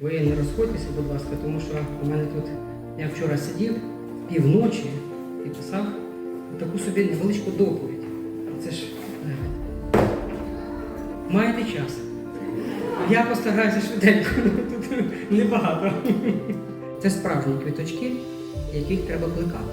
Ви не розходьтеся, будь ласка, тому що у мене тут я вчора сидів півночі і писав таку собі невеличку доповідь. Це ж е, маєте час. Я постараюся швиденько, тут небагато. Це справжні квіточки, яких треба плекати.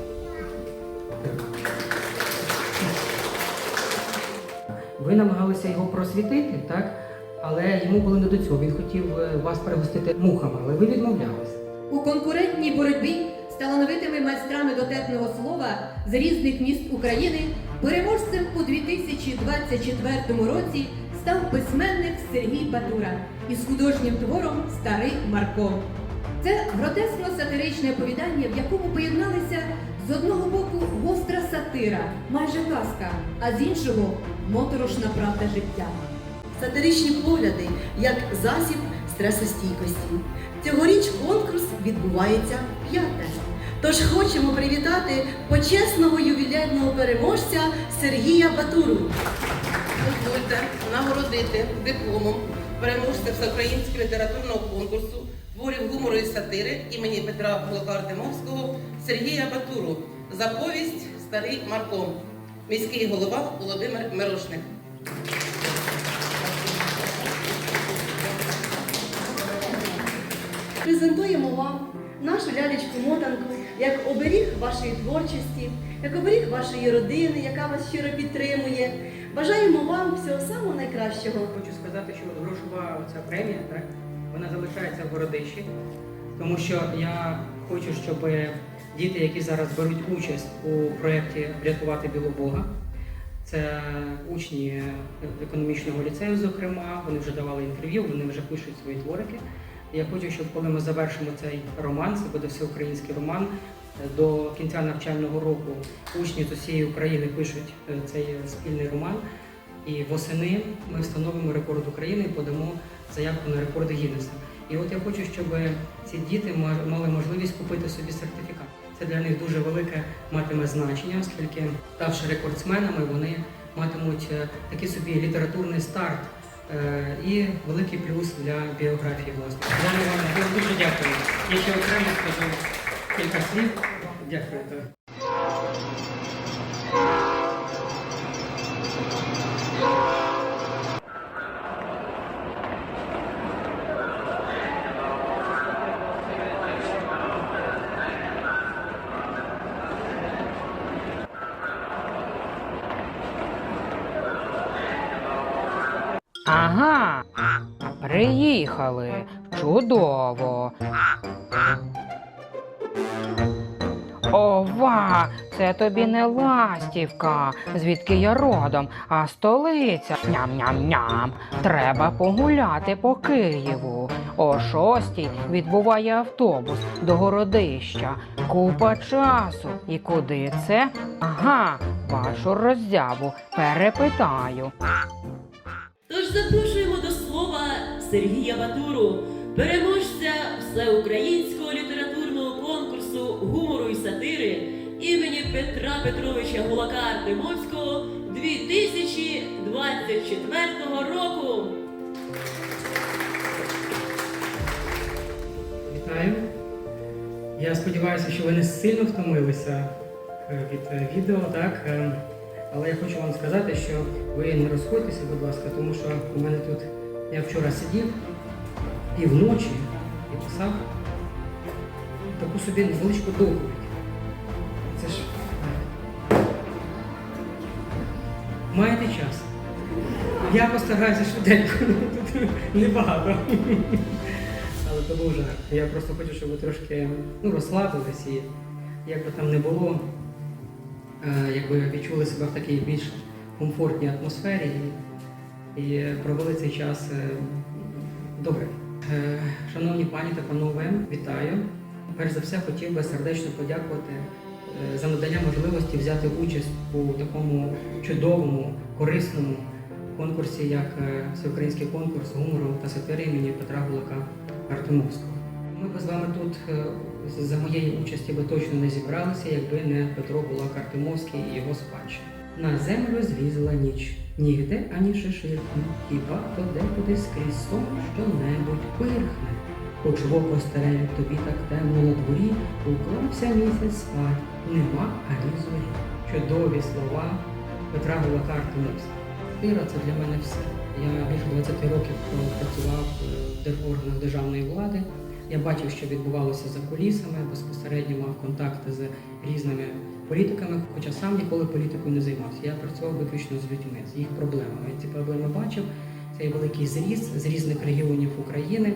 Ви намагалися його просвітити, так? Але йому було не до цього. Він хотів е, вас пригостити мухами, але ви відмовлялися. У конкурентній боротьбі з талановитими майстрами дотепного слова з різних міст України переможцем у 2024 році став письменник Сергій Батура із художнім твором Старий Марко. Це гротескно-сатиричне оповідання, в якому поєдналися з одного боку гостра сатира, майже казка, а з іншого моторошна правда життя. Сатиричні погляди як засіб стресостійкості. Цьогоріч конкурс відбувається п'яте. Тож хочемо привітати почесного ювілейного переможця Сергія Батуру. Дозвольте нагородити дипломом переможця всеукраїнського літературного конкурсу творів гумору і сатири імені Петра Кулака Артемовського Сергія Батуру за повість Старий Марко, міський голова Володимир Мирошник. Презентуємо вам нашу лялечку мотанку як оберіг вашої творчості, як оберіг вашої родини, яка вас щиро підтримує. Бажаємо вам всього самого найкращого. Хочу сказати, що грошова ця премія, так, вона залишається в городищі, тому що я хочу, щоб діти, які зараз беруть участь у проєкті Врятувати Білобога, це учні економічного ліцею, зокрема, вони вже давали інтерв'ю, вони вже пишуть свої творики. Я хочу, щоб коли ми завершимо цей роман, це буде всеукраїнський роман. До кінця навчального року учні з усієї України пишуть е, цей спільний роман. І восени ми встановимо рекорд України і подамо заявку на рекорди Гіннеса. І от я хочу, щоб ці діти мали можливість купити собі сертифікат. Це для них дуже велике матиме значення, оскільки, ставши рекордсменами, вони матимуть е, такий собі літературний старт е, і великий плюс для біографії власне. Я вам дуже дякую. Я ще окремо скажу кілька слів. Дякую. Ага, приїхали. Чудово. Ова, це тобі не ластівка, звідки я родом, а столиця. Ням-ням-ням. Треба погуляти по Києву. О шостій відбуває автобус до городища. Купа часу. І куди це? Ага, бачу роззяву. Перепитаю. Запрошуємо до слова Сергія Батуру, переможця всеукраїнського літературного конкурсу гумору і сатири імені Петра Петровича Гулака Артемовського 2024 року. Вітаю. Я сподіваюся, що ви не сильно втомилися е, від е, відео, так? Але я хочу вам сказати, що ви не розходьтеся, будь ласка, тому що у мене тут я вчора сидів півночі і писав таку собі невеличку доповідь. Це ж маєте час. Я постараюся швиденько, тут небагато. Але то жарт. Я просто хочу, щоб ви трошки ну, розслабились і як би там не було, якби відчули себе в такій більш комфортній атмосфері і, провели цей час е, добре. Е, Шановні пані та панове, вітаю. Перш за все хотів би сердечно подякувати е, за надання можливості взяти участь у такому чудовому, корисному конкурсі, як е, всеукраїнський конкурс гумору та сатири імені Петра Гулака Артемовського. Ми б з вами тут е, за моєї участі би точно не зібралися, якби не Петро Гулак Артемовський і його спадщина. На землю злізла ніч, нігде ані шиширки, хіба то декуди скрізь сон що-небудь пирхне. хоч в око старе, тобі так темно на дворі, уклався місяць спать, нема ані зорі. Чудові слова Петра Гулакарти Мовська. Віра це для мене все. Я більше 20 років працював е, в органах державної влади. Я бачив, що відбувалося за кулісами, безпосередньо мав контакти з різними політиками, хоча сам ніколи політикою не займався. Я працював виключно з людьми, з їх проблемами. Я ці проблеми бачив. Цей великий зріз з різних регіонів України.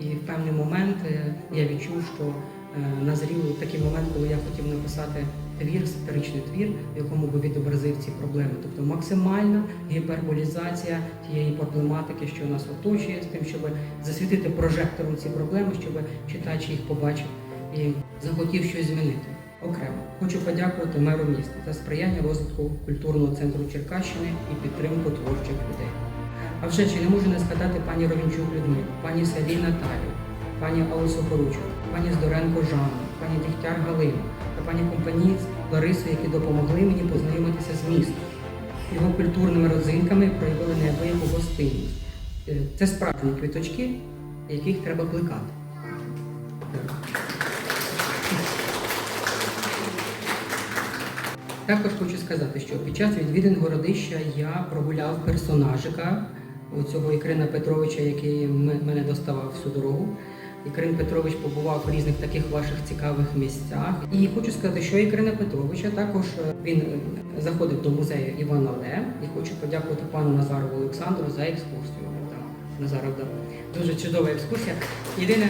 І в певний момент е, я відчув, що е, назрів такий момент, коли я хотів написати твір, сатиричний твір, в якому би відобразив ці проблеми. Тобто максимальна гіперболізація тієї проблематики, що нас оточує, з тим, щоб засвітити прожектором ці проблеми, щоб читач їх побачив і захотів щось змінити. Окремо хочу подякувати меру міста за сприяння розвитку культурного центру Черкащини і підтримку творчих людей. А вже чи не можу не згадати пані Ровінчук Людмилу, пані Савій Наталію, пані Алису Поручу, пані Здоренко Жанну, пані Дігтяр Галину пані Компаніць Ларису, які допомогли мені познайомитися з містом. Його культурними родзинками проявили неабияку гостинність. Е, Це справжні квіточки, яких треба кликати. Також хочу сказати, що під час відвідин городища я прогуляв персонажика у цього Ікрина Петровича, який мене доставав всю дорогу. Ікрин Петрович побував в різних таких ваших цікавих місцях. І хочу сказати, що Ікрина Петровича також е, він е, заходив до музею Івана Ле. І хочу подякувати пану Назарову Олександру за екскурсію. Назаров дав дуже чудова екскурсія. Єдине,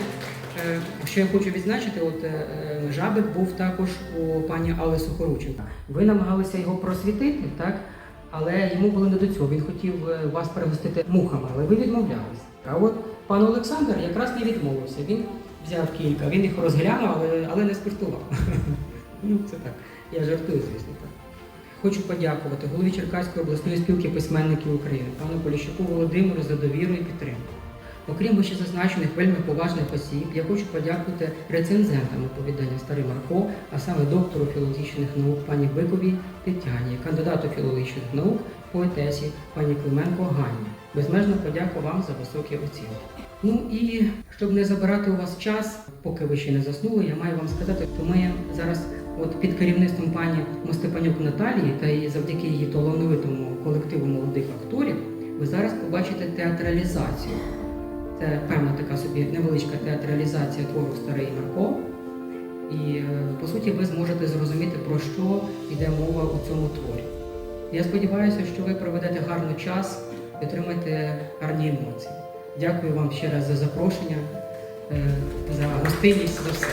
е, що я хочу відзначити, от жабик був також у пані Алли Сухорученка. Ви намагалися його просвітити, так? Але йому було не до цього. Він хотів вас перегостити мухами, але ви відмовлялись. А от пан Олександр якраз не відмовився. Він взяв кілька, він їх розглянув, але, але не скуштував. Ну, це так. Я жартую, звісно, так. Хочу подякувати голові Черкаської обласної спілки письменників України, пану Поліщуку Володимиру за довіру і підтримку. Окрім вищезазначених вельми поважних осіб, я хочу подякувати рецензентам оповідання Старий Марко, а саме доктору філологічних наук пані Биковій Тетяні, кандидату філологічних наук, поетесі пані Клименко Ганні. Безмежно подяку вам за високі оцінки. Ну і щоб не забирати у вас час, поки ви ще не заснули, я маю вам сказати, що ми зараз, от під керівництвом пані Мостепанюк Наталії та і завдяки її талановитому колективу молодих акторів, ви зараз побачите театралізацію. Це певна така собі невеличка театралізація твору Старий Марко. І е, по суті ви зможете зрозуміти, про що йде мова у цьому творі. Я сподіваюся, що ви проведете гарний час і отримаєте гарні емоції. Дякую вам ще раз за запрошення, е, за гостинність, за все.